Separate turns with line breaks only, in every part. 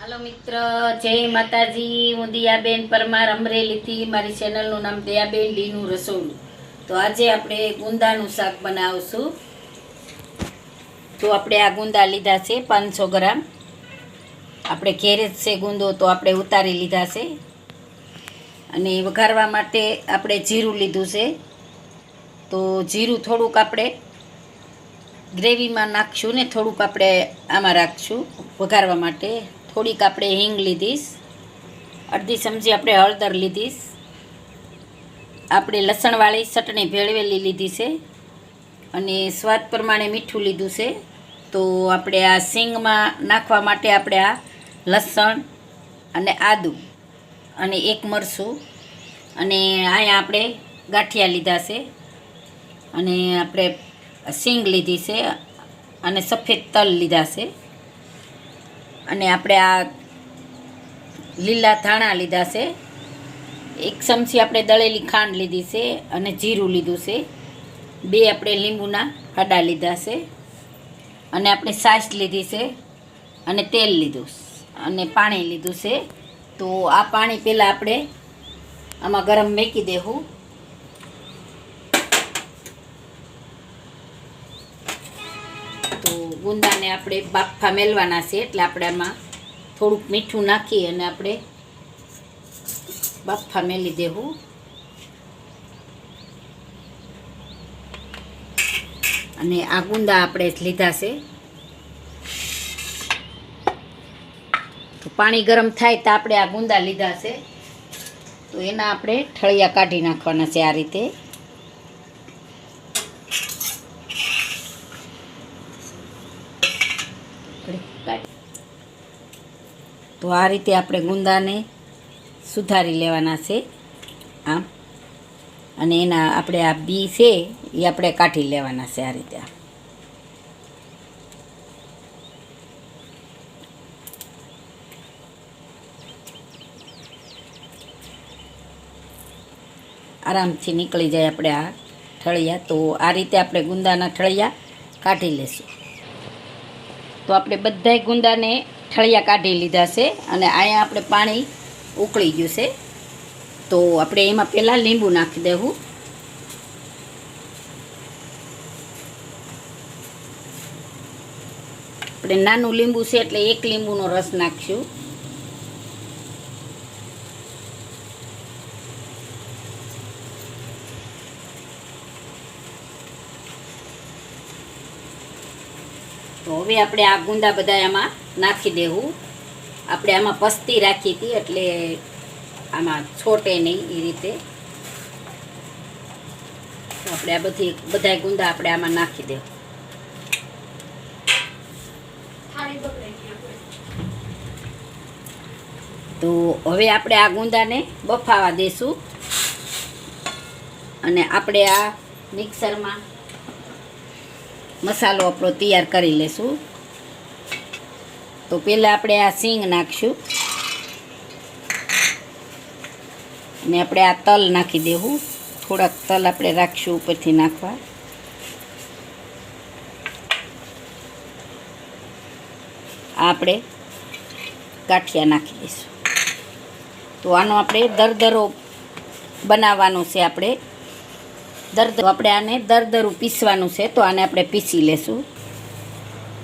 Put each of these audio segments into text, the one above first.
હાલો મિત્ર, જય માતાજી. હું દિયાબેન પરમાર અમરેલીથી. મારી ચેનલનું નામ દયાબેન ડીનું રસોડું. તો આજે આપણે ગુંદાનું શાક બનાવશું. તો આપણે આ ગુંદા લીધા છે પાંચસો ગ્રામ. આપણે ઘેરે જ છે ગુંદો, તો આપણે ઉતારી લીધા છે. અને વઘારવા માટે આપણે જીરું લીધું છે. તો જીરું થોડુંક આપણે ગ્રેવીમાં નાખશું ને થોડુંક આપણે આમાં રાખશું વઘારવા માટે. થોડીક આપણે હિંગ લીધીશ. અડધી ચમચી આપણે હળદર લીધીશ. આપણે લસણવાળી ચટણી ભેળવેલી લીધી છે અને સ્વાદ પ્રમાણે મીઠું લીધું છે. તો આપણે આ સિંગમાં નાખવા માટે આપણે આ લસણ અને આદું અને એક મરસું અને અહીંયા આપણે ગાંઠિયા લીધા છે. અને આપણે સિંગ લીધી છે અને સફેદ તલ લીધા છે. અને આપણે આ લીલા ધાણા લીધા છે. એક ચમચી આપણે દળેલી ખાંડ લીધી છે અને જીરું લીધું છે. બે આપણે લીંબુના હડા લીધા છે. અને આપણે સાસ લીધી છે અને તેલ લીધું અને પાણી લીધું છે. તો આ પાણી પહેલાં આપણે આમાં ગરમ મેકી દેવું ગુંદાને આપણે બાફા મેલવાના છે એટલે આપણે આમાં થોડુંક મીઠું નાખી અને આપણે બાફા મેલી દેવું. અને આ ગુંદા આપણે લીધા છે. પાણી ગરમ થાય તો આપણે આ ગુંદા લીધા છે. તો એના આપણે ઠળિયા કાઢી નાખવાના છે આ રીતે. તો આ રીતે આપણે ગુંદાને સુધારી લેવાના છે આમ. અને એના આપણે આ બી છે, એ આપણે કાઢી લેવાના છે આ રીતે. આરામથી નીકળી જાય આપણે આ ઠળિયા. તો આ રીતે આપણે ગુંદાના ઠળિયા કાઢી લેશું. તો આપણે બધાય ગુંદાને ઠળિયા કાઢી લીધા છે અને અહીંયા આપણે પાણી ઉકળી ગયું છે. તો આપણે એમાં પહેલાં લીંબુ નાખી દેવું. આપણે નાનું લીંબુ છે એટલે એક લીંબુનો રસ નાખશું. તો હવે આપણે આ ગુંદા બધા આમાં નાખી દેવું. આપણે આમાં પસ્તી રાખી હતી એટલે આમાં છોટે નહીં એ રીતે. આપણે આ બધી બધા ગુંદા આપણે આમાં નાખી દેવું. તો હવે આપણે આ ગુંદાને બફાવા દેશું. અને આપણે આ મિક્સરમાં મસાલો આપણો તૈયાર કરી લેશું. તો પહેલાં આપણે આ સિંગ નાખશું. ને આપણે આ તલ નાખી દેવું. થોડાક તલ આપણે રાખશું ઉપરથી નાખવા. આપણે ગાંઠિયા નાખી દઈશું. તો આનો આપણે દરદરો બનાવવાનો છે આપણે. દરદરો આપણે આને દરદરું પીસવાનું છે, તો આને આપણે પીસી લેશું.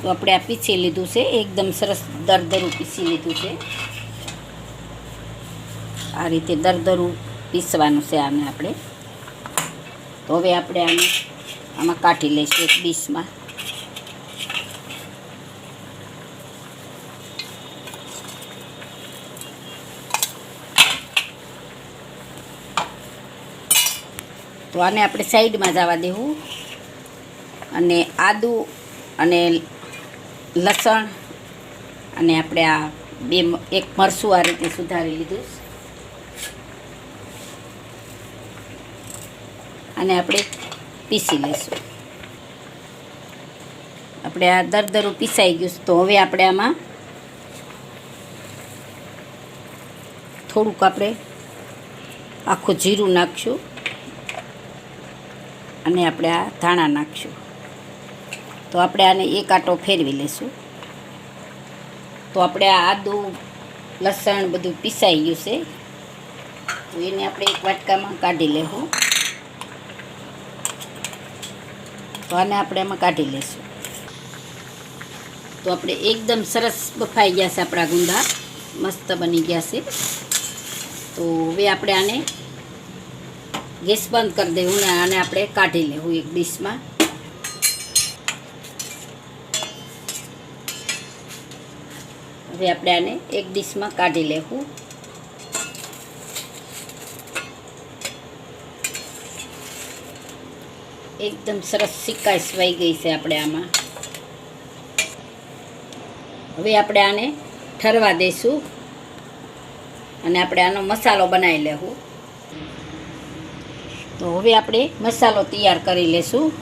તો આપણે આ પીસી લીધું છે, એકદમ સરસ દરદરું પીસી લીધું છે. આ રીતે દરદરું પીસવાનું છે આને આપણે. તો હવે આપણે આને આમાં કાઢી લઈશું એક ડીશમાં. તો આને આપણે સાઈડમાં જવા દેવું. અને આદું અને લસણ અને આપણે આ બે એક મરસું આ રીતે સુધારી લીધું અને આપણે પીસી લઈશું આપણે આ દરદરું પીસાઈ ગયું. તો હવે આપણે આમાં થોડુંક આપણે આખું જીરું નાખશું અને આપણે આ ધાણા નાખશું તો આપણે આને એક આટો ફેરવી લઈશું. તો આપણે આ આદું, લસણ બધું પીસાઈ ગયું છે. તો એને આપણે એક વાટકામાં કાઢી લેવું. તો આને આપણે એમાં કાઢી લઈશું. તો આપણે એકદમ સરસ બફાઈ ગયા છે આપણા ગુંદા. મસ્ત બની ગયા છે. તો હવે આપણે આને ગેસ બંધ કરી દેવું ને આને આપણે કાઢી લેવું એક ડીશમાં. હવે આપણે આને એક ડીશમાં કાઢી લેવું. એકદમ સરસ સિક્કા સવાઈ ગઈ છે આપણે આમાં. હવે આપણે આને ઠરવા દઈશું અને આપણે આનો મસાલો બનાવી લેવું. તો હવે આપણે મસાલો તૈયાર કરી લેશું.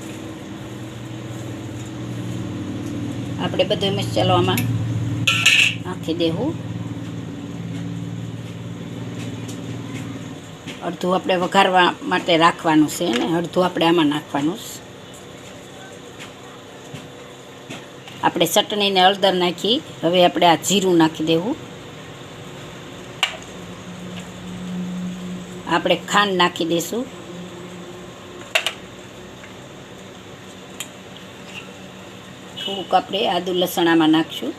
આપણે બધો મસાલો આમાં નાખી દેવું અડધું આપણે વઘારવા માટે રાખવાનું છે ને અડધું આપણે આમાં નાખવાનું છે આપણે ચટણીને હળદર નાખી હવે આપણે આ જીરું નાખી દેવું આપણે ખાંડ નાખી દઈશું થોડુંક આપણે આદુ લસણામાં નાખશું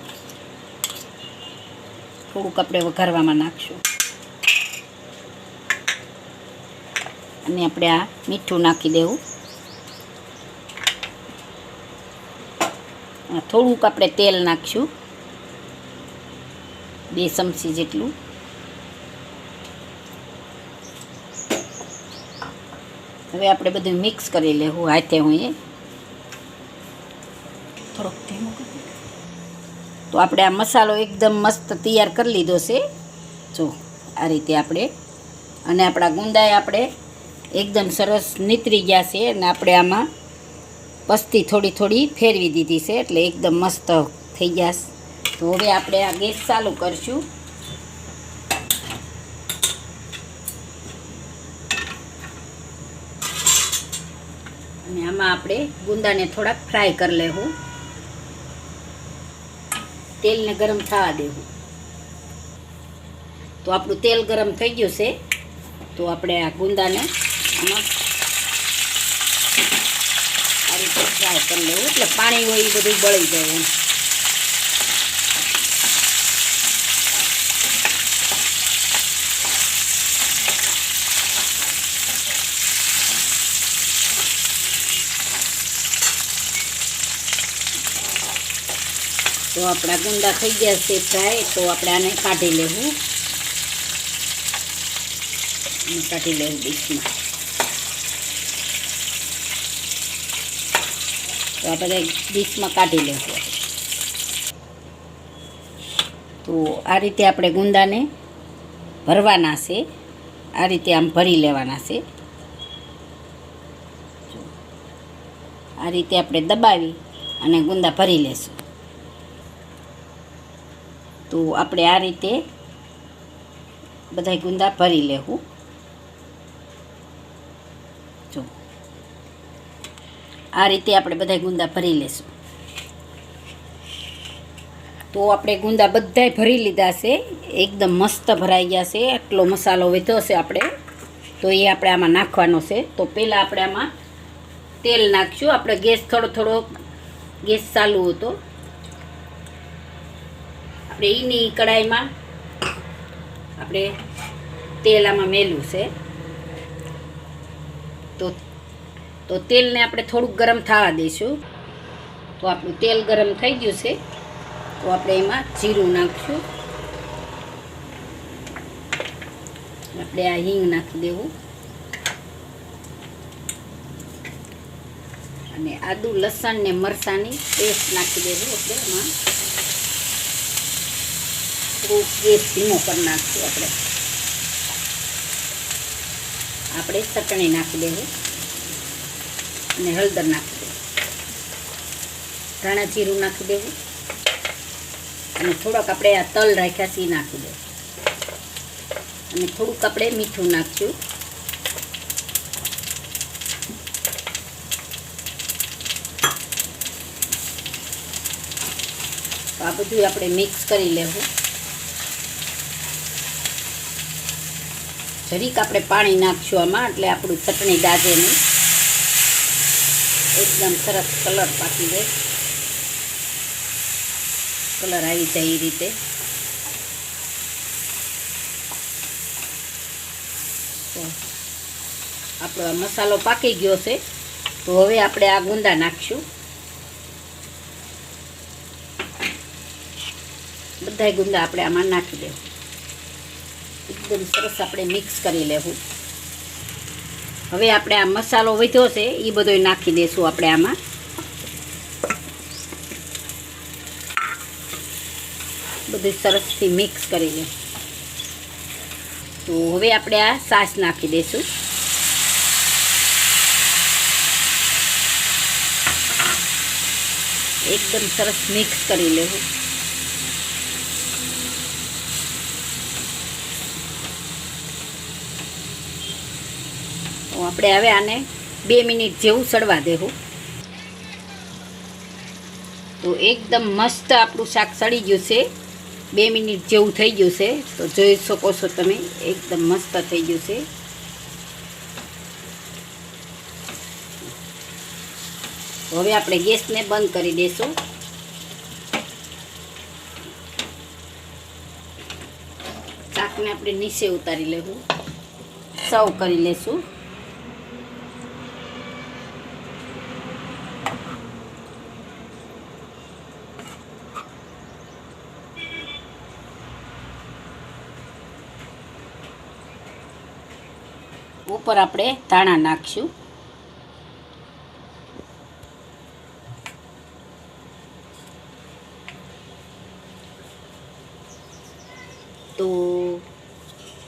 થોડુંક આપણે વઘારવામાં નાખશું. અને આપણે આ મીઠું નાખી દેવું. થોડુંક આપણે તેલ નાખશું. બે ચમચી જેટલું. હવે આપણે બધું મિક્સ કરી લેવું હાથે હું એ. થોડોક ધીમો. તો આપણે આ મસાલો એકદમ મસ્ત તૈયાર કરી લીધો છે. જો, આ રીતે આપણે. અને આપણા ગુંદાએ આપણે એકદમ સરસ નીતરી ગયા છે અને આપણે આમાં પસ્તી થોડી થોડી ફેરવી દીધી છે એટલે એકદમ મસ્ત થઈ ગયા તો હવે આપણે આ ગેસ ચાલુ કરશું. અને આમાં આપણે ગુંદાને થોડાક ફ્રાય કરી લેવું. તેલને ગરમ થવા દેવું. તો આપણું તેલ ગરમ થઈ ગયું છે. તો આપણે આ ગુંદાને આમાં આ રીતે ફ્રાય કરી લેવું. એટલે પાણી હોય એ બધું બળી જાય એમ. તો આપણા ગુંદા થઈ ગયા છે ફ્રાય, તો આપણે આને કાઢી લેવું. કાઢી લેવું ડીશમાં. તો આપણે ડીશમાં કાઢી લેવું તો આ રીતે આપણે ગુંદાને ભરવાના છે. આ રીતે આમ ભરી લેવાના છે. આ રીતે આપણે દબાવી અને ગુંદા ભરી લેશું. તો આપણે આ રીતે બધા ગુંદા ભરી લેવું જો. આ રીતે આપણે બધા ગુંદા ભરી લેશું. તો આપણે ગુંદા બધાય ભરી લીધા છે. એકદમ મસ્ત ભરાઈ ગયા છે. આટલો મસાલો વધ્યો છે આપણે. તો એ આપણે આમાં નાખવાનો છે. તો પહેલાં આપણે આમાં તેલ નાખશું. આપણે ગેસ થોડો થોડો ગેસ ચાલુ હતો. આપણે એની કડાઈમાં આપણે તેલ આમાં મેલું છે. તો તો તેલને આપણે થોડુંક ગરમ થવા દઈશું. તો આપણું તેલ ગરમ થઈ ગયું છે. તો આપણે એમાં જીરું નાખશું. આપણે આ હિંગ નાખી દેવું. અને આદુ, લસણ ને મરચાંની પેસ્ટ નાખી દેવું આપણે એમાં. થોડું ગેસ ધીમો પર નાખશું આપણે. આપણે ચટણી નાખી દેવું. અને હળદર નાખી દેવું. ધાણા જીરું નાખી દેવું. અને થોડોક આપણે આ તલ રાખ્યા છે એ નાખી દેવું. અને થોડુંક આપણે મીઠું નાખશું. તો આ બધું આપણે મિક્સ કરી લેવું. જરીક આપણે પાણી નાખશું આમાં, એટલે આપણું ચટણી દાજે નહીં. એકદમ સરસ કલર પાકી જાય. કલર આવી જાય એ રીતે. આપણો મસાલો પાકી ગયો છે. તો હવે આપણે આ ગુંદા નાખશું. બધા ગુંદા આપણે આમાં નાખી દેવું. એકદમ સરસ આપણે મિક્સ કરી લેવું. હવે આપણે આ મસાલો વધ્યો છે એ બધો નાખી દઈશું આપણે આમાં. બધું સરસથી મિક્સ કરી લે. તો હવે આપણે આ સાસ નાખી દઈશું એકદમ સરસ મિક્સ કરી લેવું. આપણે હવે આને બે મિનિટ જેવું સડવા દેવું. તો એકદમ મસ્ત આપણું શાક સડી ગયું છે. બે મિનિટ જેવું થઈ ગયું છે. તો જોઈ શકો છો તમે, એકદમ મસ્ત થઈ ગયું છે. હવે આપણે ગેસને બંધ કરી દઈશું શાકને આપણે નીચે ઉતારી લેવું. સર્વ કરી લેશું. ઉપર આપણે ધાણા નાખશું. તો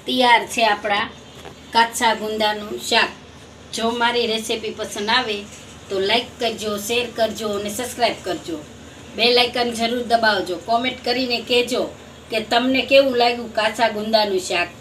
તૈયાર છે આપણા કાચા ગુંદાનું શાક. જો મારી રેસીપી પસંદ આવે તો લાઈક કરજો, શેર કરજો અને સબસ્ક્રાઈબ કરજો. બે લાઇકન જરૂર દબાવજો. કોમેન્ટ કરીને કહેજો કે તમને કેવું લાગ્યું કાચા ગુંદાનું શાક?